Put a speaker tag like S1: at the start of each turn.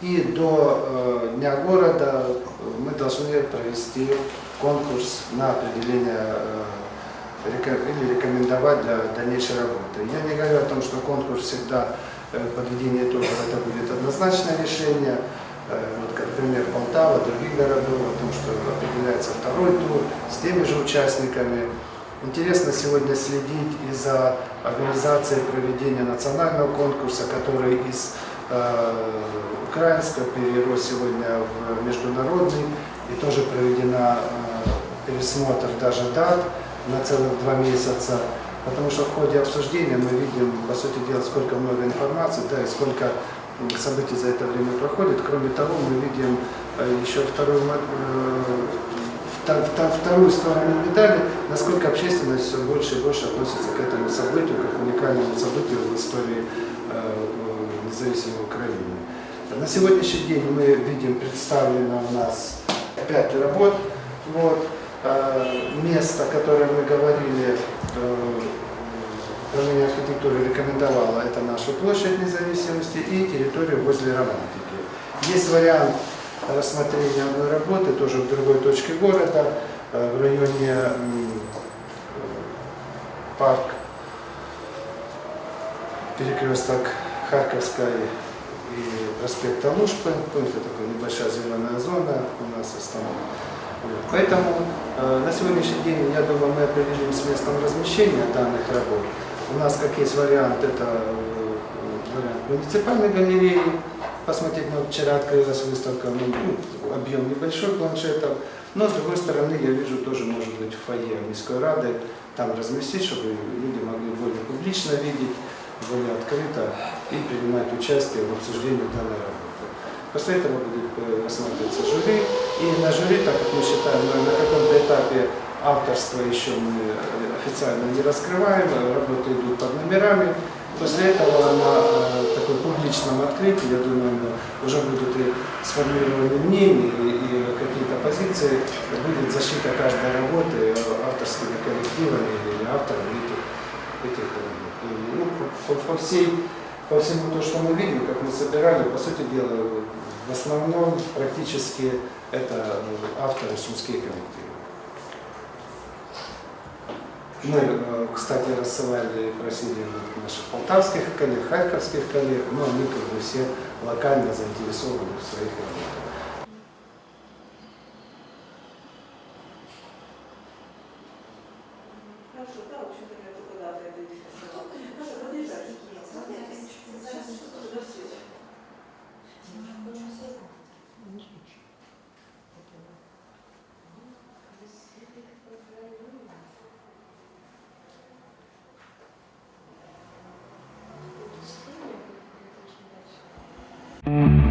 S1: И до э, Дня города э, мы должны провести конкурс на определение э, или рекомендовать для дальнейшей работы. Я не говорю о том, что конкурс всегда подведение итогов это будет однозначное решение. Вот как пример Полтава, других городов, о том, что определяется второй тур с теми же участниками. Интересно сегодня следить и за организацией проведения национального конкурса, который из э, украинского перерос сегодня в международный, и тоже проведена э, пересмотр даже дат на целых два месяца, потому что в ходе обсуждения мы видим, по сути дела, сколько много информации, да, и сколько событий за это время проходит. Кроме того, мы видим э, еще вторую, вторую сторону медали, насколько общественность все больше и больше относится к этому событию, как уникальному событию в истории На сегодняшний день мы видим представлено у нас пять работ. Вот. Э, Место, которое мы говорили, э, управление архитектуры рекомендовало, это наша площадь независимости и территория возле романтики. Есть вариант рассмотрения одной работы тоже в другой точке города, э, в районе парк, перекресток Харьковской и проспекта Лужпы, помните, такая небольшая зеленая зона у нас остановлена. Вот. Поэтому э, на сегодняшний день, я думаю, мы определим с местом размещения данных работ. У нас как есть вариант, это э, вариант муниципальной галереи. Посмотреть, ну, вчера открылась выставка, ну, ну, объем небольшой планшетов. Но с другой стороны, я вижу, тоже может быть в фойе Мирской Рады, там разместить, чтобы люди могли более публично видеть, более открыто и принимать участие в обсуждении данной работы. После этого будет э, рассматриваться жюри. И на жюри, так как мы считаем, на каком-то этапе авторство еще мы э, официально не раскрываем, э, работы идут под номерами. После этого на такой публичном открытии, я думаю, уже будут и сформированы мнения и, какие-то позиции, будет защита каждой работы авторскими коллективами или авторами этих, этих ну, по- по всей по всему то, что мы видим, как мы собирали, по сути дела, в основном практически это э, авторы сумские коллективы. Мы, э, кстати, рассылали, просили вот наших полтавских коллег, харьковских коллег, но они как бы все локально заинтересованы в своих работах.
S2: Хорошо, да, в общем-то, я только дата это не сказала. Хорошо, подъезжайте. До встречи.
S3: Thank